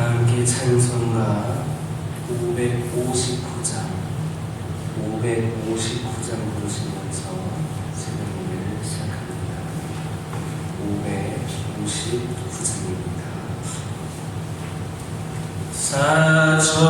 함께 찬송가 559장 559장 부르시면서 새벽 예배를 시작합니다. 559장입니다. 사철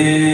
Amen.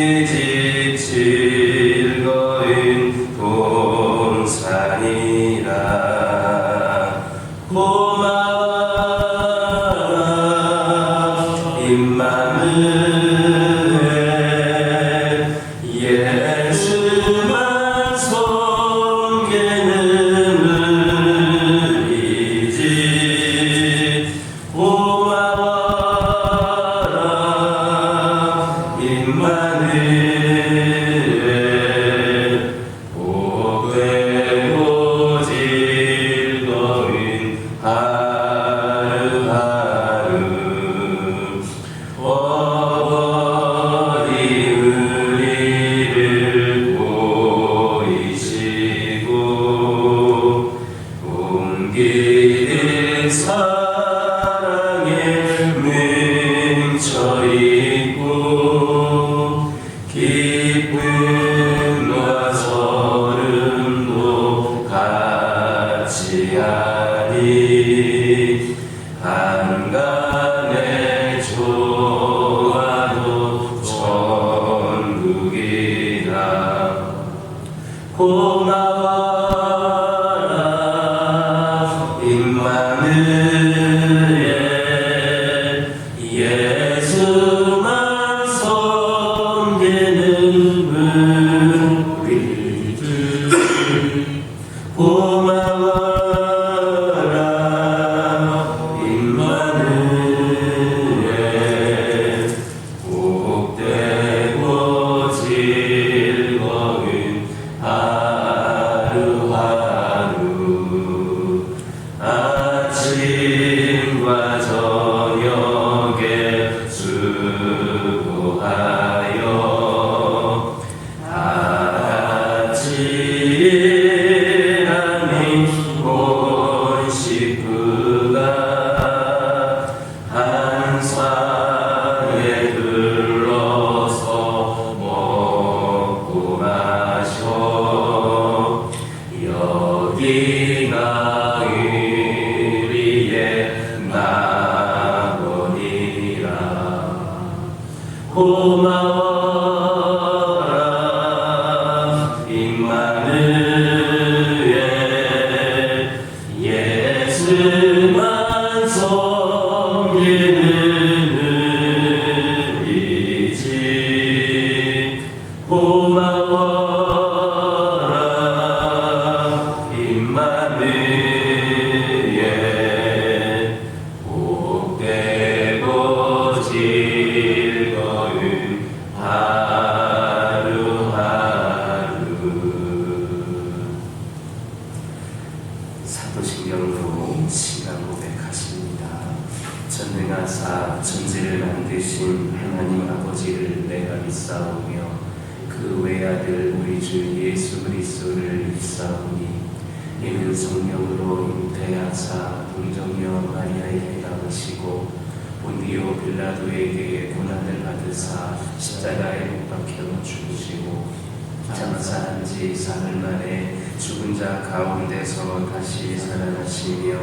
여 사도신경으로 시간 고백하십니다. 전능하사 천지를 만드신 하나님 아버지를 내가 믿사오며 그 외아들 우리 주 예수 그리스도를 믿사오니 이는 성령으로 잉태하사 동정녀 마리아에게 낳으시고 본디오 빌라도에게 고난을 받으사 십자가에 못 박혀 죽으시고 장사한 지 사흘 만에 죽은 자 가운데서 다시 살아나시며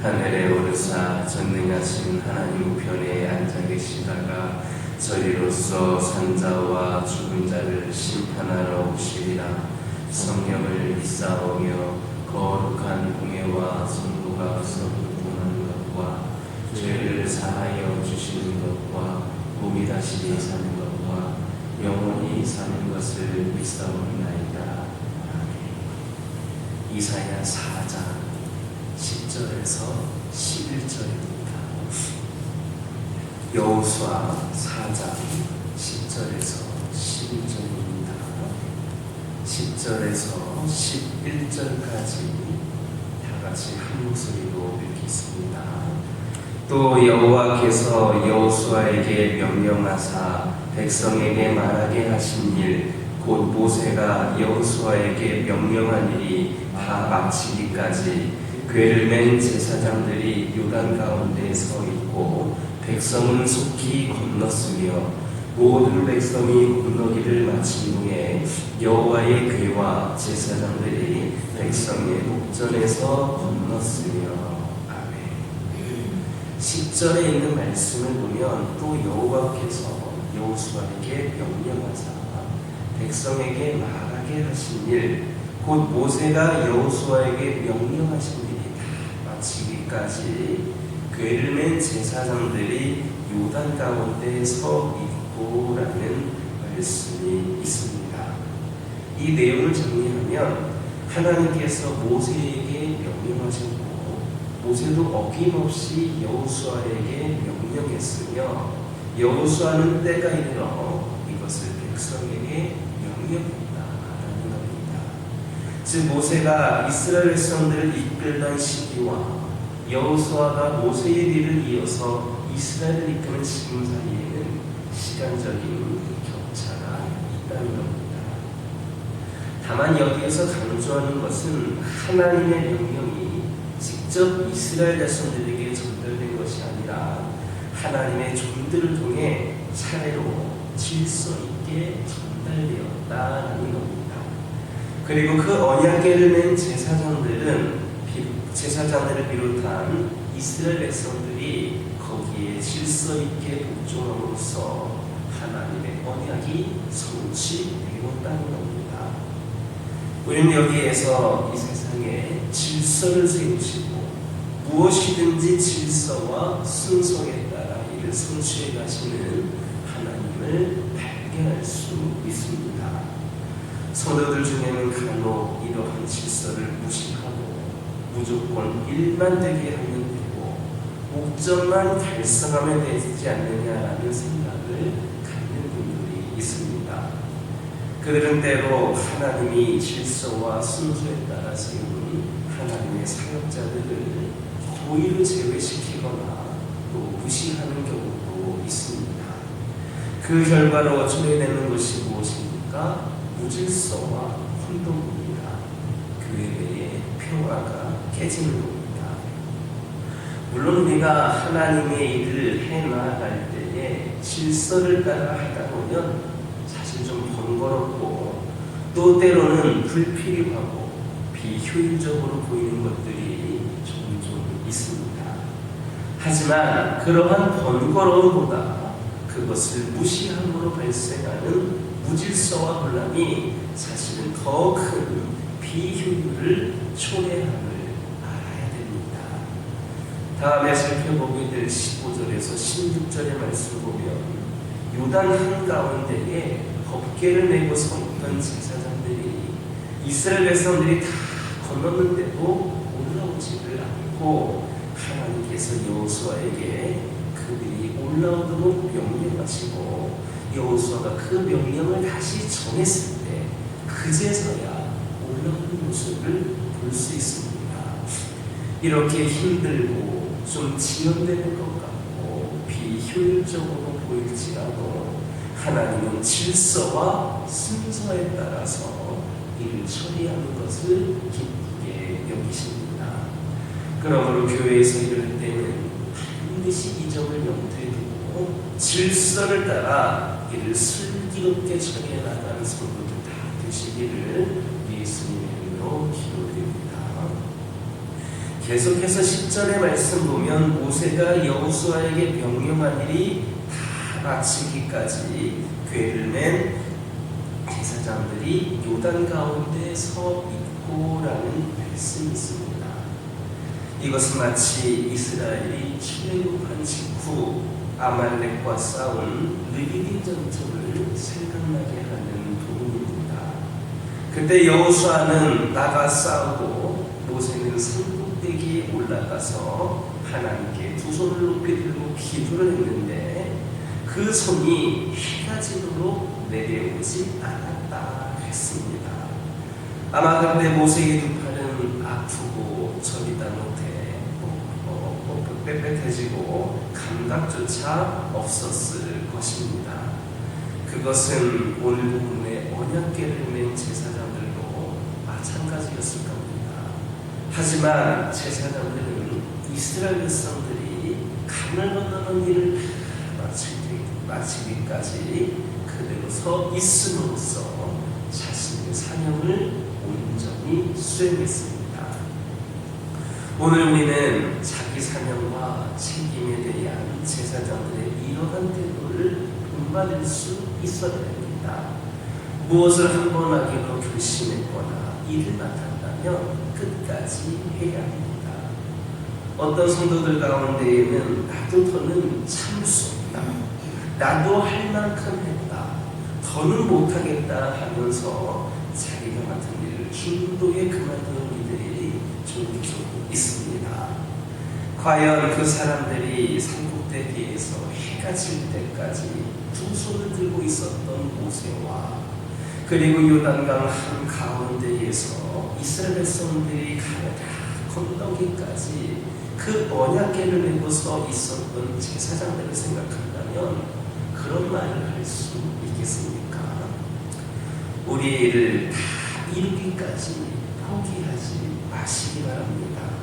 하늘에 오르사 전능하신 하나님 우편에 앉아 계시다가 저희로서 산자와 죽은 자를 심판하러 오시리라 성령을 믿사오며 거룩한 공예와 성도가 성도하는 것과 죄를 사하여 주시는 것과 몸이 다시 사는 것과 영원히 사는 것을 믿사옵나이다. 이사야 4장 10절에서 11절입니다. 여호수아 4장 10절에서 11절입니다. 10절에서 11절까지 다 같이 한 목소리로 읽겠습니다. 또 여호와께서 여호수아에게 명령하사 백성에게 말하게 하신 일 곧 모세가 여호수아에게 명령한 일이 다 마치기까지 궤를 맨 제사장들이 요단 가운데 서 있고 백성은 속히 건넜으며 모든 백성이 건너기를 마친 후에 여호와의 궤와 제사장들이 백성의 목전에서 건넜으며 아멘. 10절에 있는 말씀을 보면 또 여호와께서 여호수아에게 명령하사 백성에게 말하게 하신 일, 곧 모세가 여호수아에게 명령하신 일이 다 마치기까지 궤를 맨 제사장들이 요단 가운데 서 있고라는 말씀이 있습니다. 이 내용을 정리하면 하나님께서 모세에게 명령하셨고 모세도 어김없이 여호수아에게 명령했으며 여호수아는 때가 이르러 이것을 백성에게 명령했다라는 겁니다. 즉 모세가 이스라엘 백성들을 이끌던 시기와 여호수아가 모세의 뒤를 이어서 이스라엘을 이끄는 지금 사이에는 시간적인 격차가 있다는 겁니다. 다만 여기에서 강조하는 것은 하나님의 명령이 직접 이스라엘 백성들에게 전달된 것이 아니라 하나님의 종들을 통해 차례로 질서 있 게 전달되었다는 겁니다. 그리고 그 언약궤를 맨 제사장들은 비- 제사장들을 비롯한 이스라엘 백성들이 거기에 질서 있게 복종함으로써 하나님의 언약이 성취되었다는 겁니다. 우리는 여기에서 이 세상에 질서를 세우시고 무엇이든지 질서와 순서에 따라 이를 성취해 가시는 하나님을 발견할 수 있습니다. 성도들 중에는 간혹 이러한 질서를 무시하고 무조건 일만 되게 하면 되고 목적만 달성하면 되지 않느냐라는 생각을 갖는 분들이 있습니다. 그들은 때로 하나님이 질서와 순서에 따라 세운 하나님의 사역자들을 고의로 제외시키거나 또 무시하는 경우도 있습니다. 그 결과로 초래되는 것이 무엇입니까? 무질서와 혼동입니다. 교회의 평화가 깨지는 겁니다. 물론 우리가 하나님의 일을 해나갈 때에 질서를 따라 하다 보면 사실 좀 번거롭고 또 때로는 불필요하고 비효율적으로 보이는 것들이 종종 있습니다. 하지만 그러한 번거로움보다 그것을 무시함으로 발생하는 무질서와 혼란이 사실은 더 큰 비효율을 초래함을 알아야 됩니다. 다음에 살펴보게 될 15절에서 16절의 말씀 보면 요단 한가운데에 법궤를 메고 서 있던 제사장들이 이스라엘 백성들이 다 건넜는데도 올라오지를 않고 하나님께서 여호수아에게 그들이 올라오도록 명령하시고 여호수아가 그 명령을 다시 전했을 때 그제서야 올라오는 모습을 볼 수 있습니다. 이렇게 힘들고 좀 지연되는 것 같고 비효율적으로 보일지라도 하나님은 질서와 순서에 따라서 일을 처리하는 것을 기쁘게 여기십니다. 그러므로 교회에서 때는 반드시 이 점을 염두에 두고 질서를 따라 일을 슬기롭게 처리해 나가는 성도들 다 되시기를 예수님의 이름으로 기도드립니다. 계속해서 10절의 말씀 보면 모세가 여호수아에게 명령한 일이 다 마치기까지 궤를 맨 제사장들이 요단 가운데 서 있고라는 말씀이 있습니다. 이것은 마치 이스라엘이 출애굽한 직후 아말렉과 싸운 르비딘 전투를 생각나게 하는 부분입니다. 그때 여호수아는 나가 싸우고 모세는 산꼭대기에 올라가서 하나님께 두 손을 높이 들고 기도를 했는데 그 손이 해가 지도록 내려오지 않았다 했습니다. 아마 그때 모세의 두 팔은 아프고 저리다 못해 빽빽해지고 감각조차 없었을 것입니다. 그것은 오늘 부분의 언약계를 맨 제사장들도 마찬가지였을 겁니다. 하지만 제사장들은 이스라엘 백성들이 강을 건너는 일을 다 마치기, 마치기 까지 그대로 서 있음으로써 자신의 사명을 온전히 수행했습니다. 오늘 우리는 자기 사명과 책임에 대한 제사장들의 이러한 태도를 본받을 수 있어야 됩니다. 무엇을 한 번 하기로 결심했거나 일을 맡았다면 끝까지 해야 합니다. 어떤 성도들 가운데에는 나도 더는 참을 수 없다. 나도 할 만큼 했다. 더는 못하겠다 하면서 자기가 맡은 일을 중도에 그만두는 이들이 종종 있습니다. 과연 그 사람들이 삼국대 비해서 해가 질 때까지 두 손을 들고 있었던 모세와 그리고 요단강 한 가운데에서 이스라엘 백성들이 가다 건너기까지 그 언약계를 메고 서 있었던 제사장들을 생각한다면 그런 말을 할 수 있겠습니까? 일을 다 이루기까지 포기하지 마시기 바랍니다.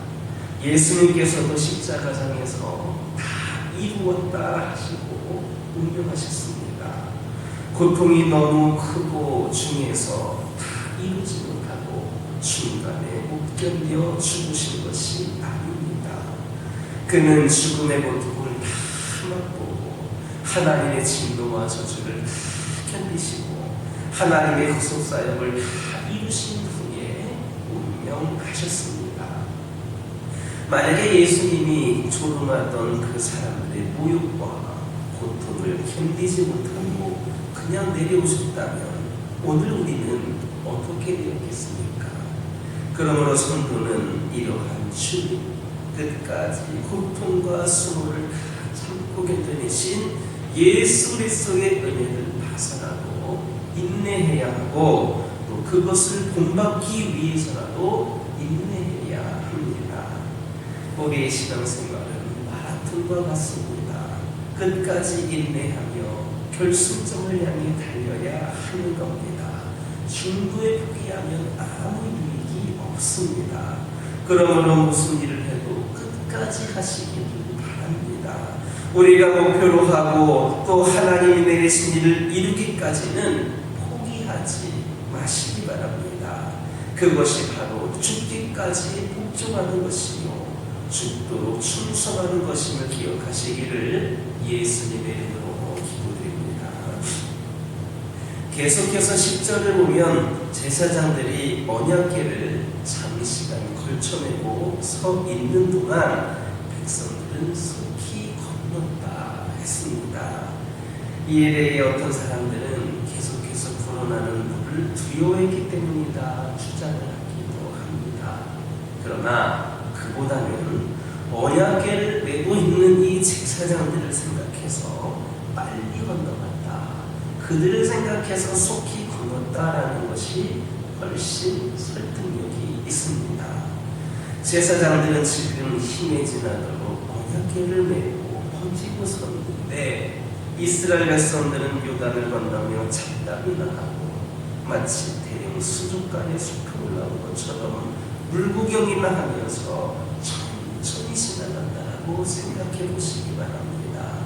예수님께서도 십자가장에서 다 이루었다 하시고 운명하셨습니다. 고통이 너무 크고 중에서 다 이루지 못하고 중간에 못 견뎌 죽으신 것이 아닙니다. 그는 죽음의 고통을 다 맛보고 하나님의 진노와 저주를 다 견디시고 하나님의 구속 사역을 다 이루신 후에 운명하셨습니다. 만약에 예수님이 조롱하던 그 사람들의 모욕과 고통을 견디지 못하고 그냥 내려오셨다면 오늘 우리는 어떻게 되었겠습니까? 그러므로 성도는 이러한 주님 끝까지 고통과 수모를 다 참고 견뎌내신 예수 그리스도의 은혜를 발산하고 인내해야 하고 또 그것을 본받기 위해서라도 합니다. 우리의 신앙생활은 마라톤과 같습니다. 끝까지 인내하며 결승점을 향해 달려야 하는 겁니다. 중도에 포기하면 아무 유익이 없습니다. 그러므로 무슨 일을 해도 끝까지 하시기를 바랍니다. 우리가 목표로 하고 또 하나님이 내리신 일을 이루기까지는 포기하지 마시기 바랍니다. 그것이 바로 죽기까지 복종하는 것이요 죽도록 충성하는 것임을 기억하시기를 예수님의 이름으로 기도드립니다. 계속해서 10절을 보면 제사장들이 언약계를 장시간 걸쳐내고 서 있는 동안 백성들은 속히 건넜다 했습니다. 이에 대해 어떤 사람들은 계속해서 불어나는 물을 두려워했기 때문이다 주장을 하기도 합니다. 그러나 그 보다는 언약계를 메고 있는 이 제사장들을 생각해서 빨리 건너갔다. 그들을 생각해서 속히 건넜다라는 것이 훨씬 설득력이 있습니다. 제사장들은 지금 힘에 지나도록 언약계를 메고 번지고 섰는데 이스라엘 백성들은 요단을 건너며 잡담이나 하고 마치 대형 수족관에 숲에 올라온 것처럼 물구경이나 하면서 천천히 지나간다고 생각해 보시기 바랍니다.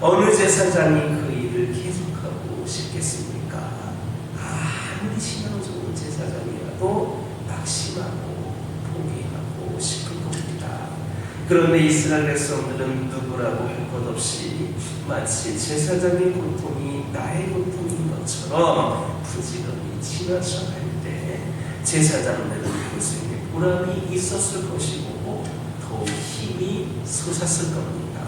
어느 제사장이 그 일을 계속하고 싶겠습니까? 아무리 신앙 좋은 제사장이라도 낙심하고 포기하고 싶을 겁니다. 그런데 이스라엘 백성들은 누구라고 할 것 없이 마치 제사장의 고통이 나의 고통인 것처럼 부지런히 지나쳐 갈 때 제사장들은 보람이 있었을 것이고 더욱 힘이 솟았을 겁니다.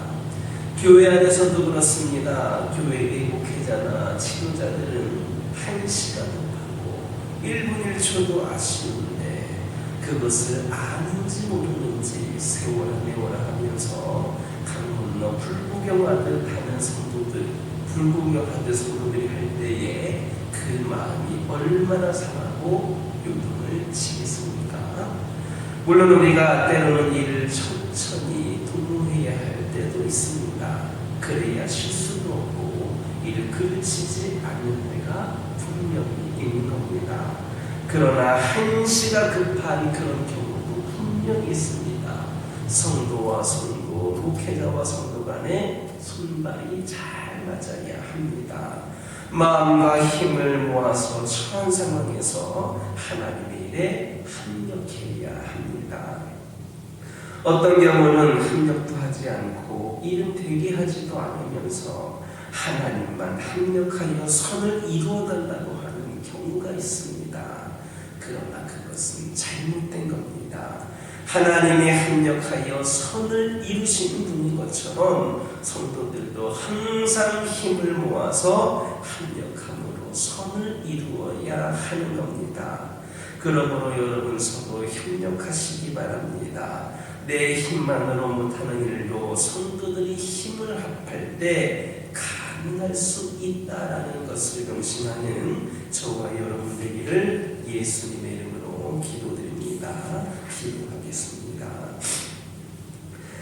교회 안에서도 그렇습니다. 교회의 목회자나 지도자들은 한 시간도 하고 1분 1초도 아쉬운데 그것을 아는지 모르는지 세워라 메워라 하면서 강 건너 불구경하듯 하는 성도들 불구경하듯 성도들이 할 때에 그 마음이 얼마나 상하고 요동을 치겠습니까? 물론 우리가 때로는 일을 천천히 도모해야 할 때도 있습니다. 그래야 실수도 없고 일을 그르치지 않는 때가 분명히 있는 겁니다. 그러나 한시가 급한 그런 경우도 분명히 있습니다. 성도와 성도, 목회자와 성도 간에 손발이 잘 맞아야 합니다. 마음과 힘을 모아서 처한 상황에서 하나님의 일에 합력해야 합니다. 어떤 경우는 합력도 하지 않고 일은 되게 하지도 않으면서 하나님만 합력하여 선을 이루어달라고 하는 경우가 있습니다. 그러나 그것은 잘못된 겁니다. 하나님이 합력하여 선을 이루시는 분인 것처럼 성도들도 항상 힘을 모아서 합력함으로 선을 이루어야 하는 겁니다. 그러므로 여러분 서로 협력하시기 바랍니다. 내 힘만으로 못하는 일도 성도들이 힘을 합할 때 가능할 수 있다라는 것을 명심하는 저와 여러분 되기를 예수님의 이름으로 기도드립니다. 기도하겠습니다.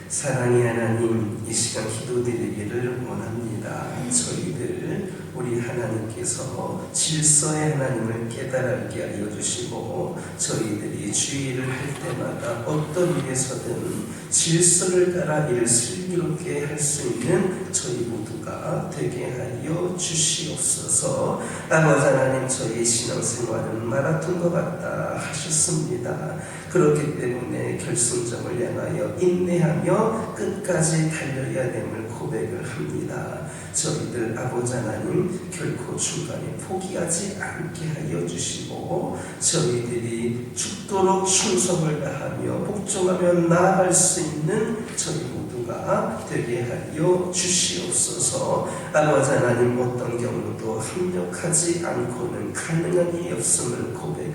사랑의 하나님, 이 시간 기도드리기를 원합니다. 저희들 우리 하나님께서 질서의 하나님을 깨달게 하여 주시고 저희들이 주의를 할 때마다 어떤 일에서든 질서를 따라 일을 슬기롭게 할 수 있는 저희 모두가 되게 하여 주시옵소서. 아버지 하나님, 저희 신앙생활은 마라톤과 같다 하셨습니다. 그렇기 때문에 결승점을 향하여 인내하며 끝까지 달려야 됨을 고백을 합니다. 저희들 아버지 하나님 결코 중간에 포기하지 않게 하여 주시고 저희들이 죽도록 충성을 다하며 복종하며 나아갈 수 있는 저희 모두가 되게 하여 주시옵소서 아버지 하나님 어떤 경우도 합력하지 않고는 가능한 일이 없음을 고백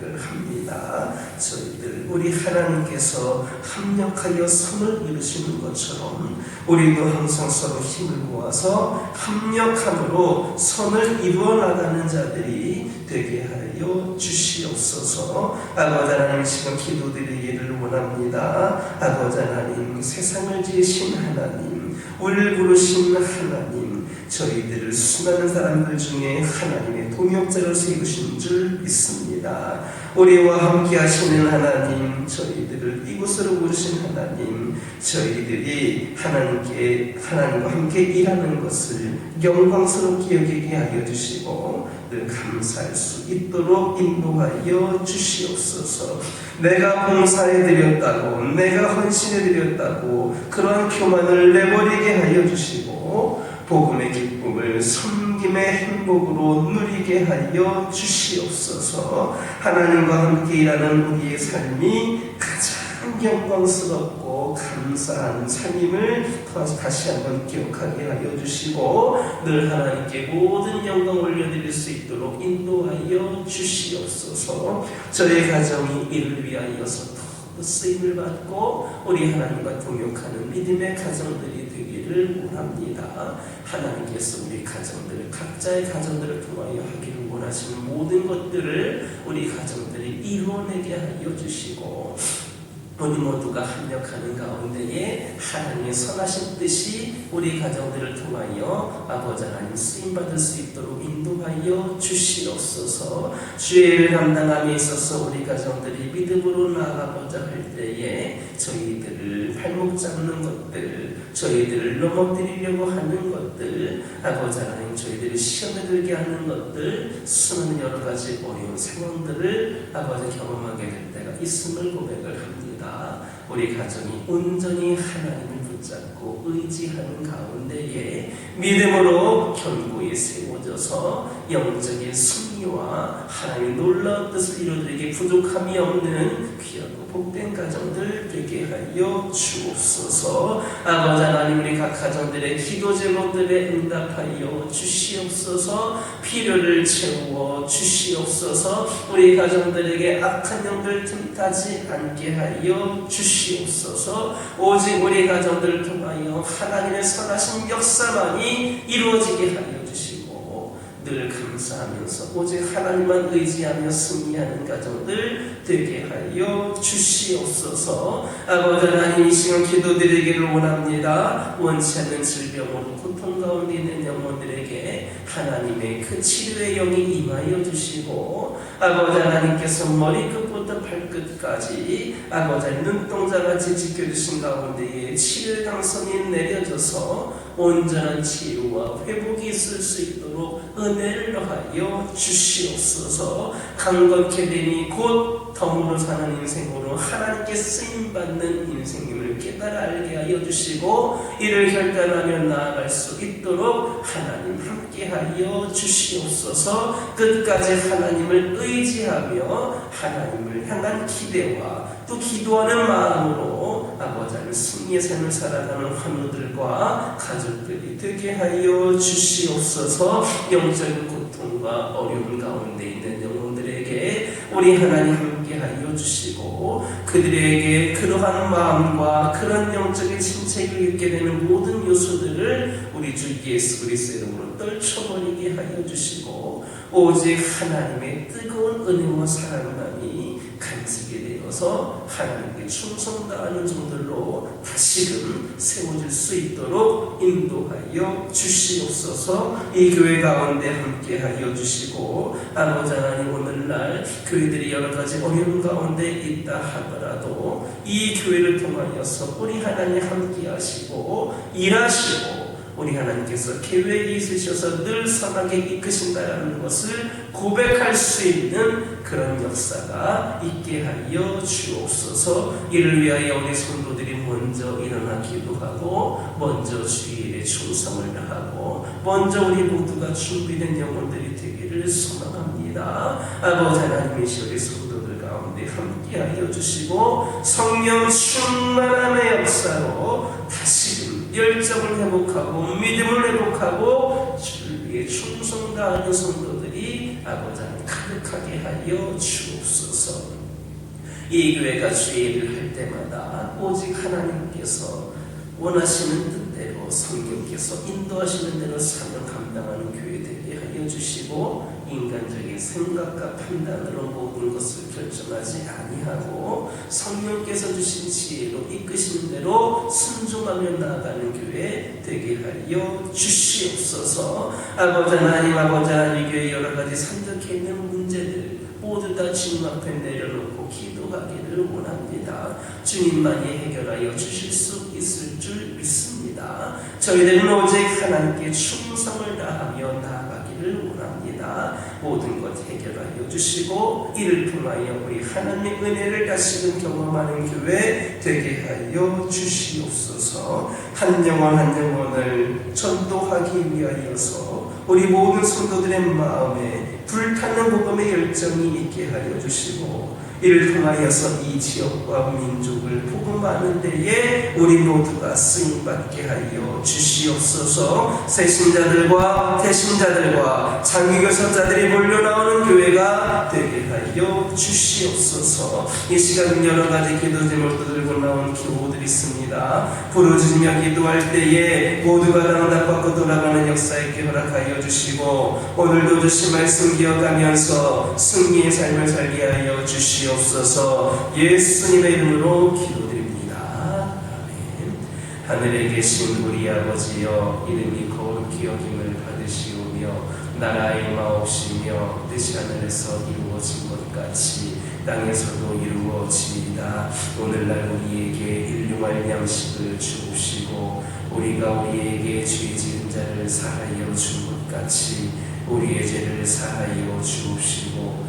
을 합니다 저희들 우리 하나님께서 합력하여 선을 이루시는 것처럼 우리도 항상 서로 힘을 모아서 합력함으로 선을 이루어 나가는 자들이 되게 하여 주시옵소서. 아버지 하나님 지금 기도드리기를 원합니다. 아버지 하나님 세상을 지으신 하나님 우리를 부르신 하나님 저희들을 수많은 사람들 중에 하나님의 동역자로 세우신 줄 믿습니다. 우리와 함께 하시는 하나님 저희들을 이곳으로 부르신 하나님 저희들이 하나님께 하나님과 함께 일하는 것을 영광스럽게 여기게 하여 주시고 늘 감사할 수 있도록 인도하여 주시옵소서. 내가 봉사해 드렸다고 내가 헌신해 드렸다고 그러한 교만을 내버리게 하여 주시고 복음의 기쁨을 섬김의 행복으로 누리게 하여 주시옵소서. 하나님과 함께 일하는 우리의 삶이 가장 영광스럽고 감사한 삶임을 다시 한번 기억하게 하여 주시고 늘 하나님께 모든 영광 올려드릴 수 있도록 인도하여 주시옵소서. 저희 가정이 이를 위하여서 더 쓰임을 받고 우리 하나님과 동역하는 믿음의 가정들이 되기를 원합니다. 하나님께서 우리 가정들 각자의 가정들을 통하여 하기를 원하시는 모든 것들을 우리 가정들이 이루어내게 하여 주시고 우리 모두가 합력하는 가운데에 하나님의 선하신 뜻이 우리 가정들을 통하여 아버지 하나님 쓰임 받을 수 있도록 인도하여 주시옵소서. 일 감당함에 있어서 우리 가정들이 믿음으로 나아가고자 할 때에 저희들을 발목 잡는 것들, 저희들을 넘어뜨리려고 하는 것들, 아버지 하나님 저희들이 시험에 들게 하는 것들, 수많은 여러 가지 어려운 상황들을 아버지 경험하게 될 때가 있음을 고백을 합니다. 우리 가정이 온전히 하나님을 붙잡고 의지하는 가운데에 믿음으로 견고히 세워져서 영적인 승리 와 하나님의 놀라운 뜻을 이루어드리기 부족함이 없는 귀하고 복된 가정들 되게 하여 주옵소서. 아버지 하나님 우리 각 가정들의 기도 제목들에 응답하여 주시옵소서. 필요를 채워 주시옵소서. 우리 가정들에게 악한 영들 틈타지 않게 하여 주시옵소서. 오직 우리 가정들을 통하여 하나님의 선하신 역사만이 이루어지게 하여 늘늘 감사하면서 오직 하나님만 의지하며 승리하는 가정들 되게 하여 주시옵소서. 아버지 하나님 이 시간 기도드리기를 원합니다. 원치 않는 질병으로 고통 가운데 있는 영혼들에게 하나님의 그 치료의 영이 임하여 주시고 아버지 하나님께서 머리끝부터 발끝까지 아버지 눈동자같이 지켜주신 가운데에 치료의 당선이 내려져서 온전한 치유와 회복이 있을 수 있도록 은혜를 하여 주시옵소서. 강건케 되니 곧 덤으로 사는 인생으로 하나님께 쓰임받는 인생임을 깨달아 알게 하여 주시고 이를 결단하며 나아갈 수 있도록 하나님 함께하여 주시옵소서. 끝까지 하나님을 의지하며 하나님을 향한 기대와 또 기도하는 마음으로 아버지 하나님 승리의 삶을 살아가는 환우들과 가족들이 되게 하여 주시옵소서. 영적인 고통과 어려움 가운데 있는 영혼들에게 우리 하나님 주시고 그들에게 그러한 마음과 그런 영적인 침체를 입게 되는 모든 요소들을 우리 주 예수 그리스도 이름으로 떨쳐버리게 하여 주시고 오직 하나님의 뜨거운 은혜와 사랑만이 간직이 되어서 하나님께 충성다하는 종들로 다시금 세워질 수 있도록 인도하여 주시옵소서. 이 교회 가운데 함께하여 주시고 아버지 하나님 오늘날 교회들이 여러 가지 어려운 가운데 있다 하더라도 이 교회를 통하여서 우리 하나님 함께하시고 일하시고 우리 하나님께서 계획이 있으셔서 늘 선하게 이끄신다라는 것을 고백할 수 있는 그런 역사가 있게 하여 주옵소서. 이를 위하여 우리 성도들이 먼저 일어나 기도하고 먼저 주일에 충성을 다하고 먼저 우리 모두가 준비된 영혼들이 되기를 소망합니다. 아버지 하나님이시 우리 성도들 가운데 함께하여 주시고 성령 충만함의 역사로 다시 금 열정을 회복하고 믿음을 회복하고 주를 위해 충성 다하는 성도들이 아버지 가득하게 하여 주옵소서. 이 교회가 주의를 할 때마다 오직 하나님께서 원하시는 뜻대로 성경께서 인도하시는 대로 사명 감당하는 교회 되게 하여 주시고 인간적인 생각과 판단으로 모든 것을 결정하지 아니하고 성령께서 주신 지혜로 이끄시는 대로 순종하며 나아가는 교회 되게 하여 주시옵소서 아버지 하나님 아버지 하나님 교회 여러 가지 산적해 있는 문제들 모두 다 주님 앞에 내려놓고 기도하기를 원합니다. 주님만이 해결하여 주실 수 있을 줄 믿습니다. 저희들은 오직 하나님께 충성을 다하며 나아가기를 원합니다. 모든 것 해결하여 주시고 이를 통하여 우리 하나님의 은혜를 다시금 경험하는 교회 되게 하여 주시옵소서. 한 영혼 한 영혼을 전도하기 위하여서 우리 모든 성도들의 마음에 불타는 복음의 열정이 있게 하여 주시고 이를 통하여서 이 지역과 민족을 복음하는 데에 우리 모두가 쓰임받게 하여 주시옵소서. 새신자들과 태신자들과 장기교사자들이 몰려나오는 교회가 되게 하여 주시옵소서. 이 시간 여러 가지 기도 제목도 들고 나온 기호들이 있습니다. 부르짖으며 기도할 때에 모두가 당답받고 돌아가는 역사 있게 허락하여 주시고 오늘도 주신 말씀 기억하면서 승리의 삶을 살게 하여 주시옵소서 예수님의 이름으로 기도드립니다. 아멘. 하늘에 계신 우리 아버지여 이름이 거룩히 여김을 받으시오며 나라의 마옵시며 뜻이 하늘에서 이루어진 것 같이 땅에서도 이루어지이다. 오늘날 우리에게 일용할 양식을 주옵시고 우리가 우리에게 죄 지은 자를 사하여 준 것 같이 우리의 죄를 사하여 주옵시고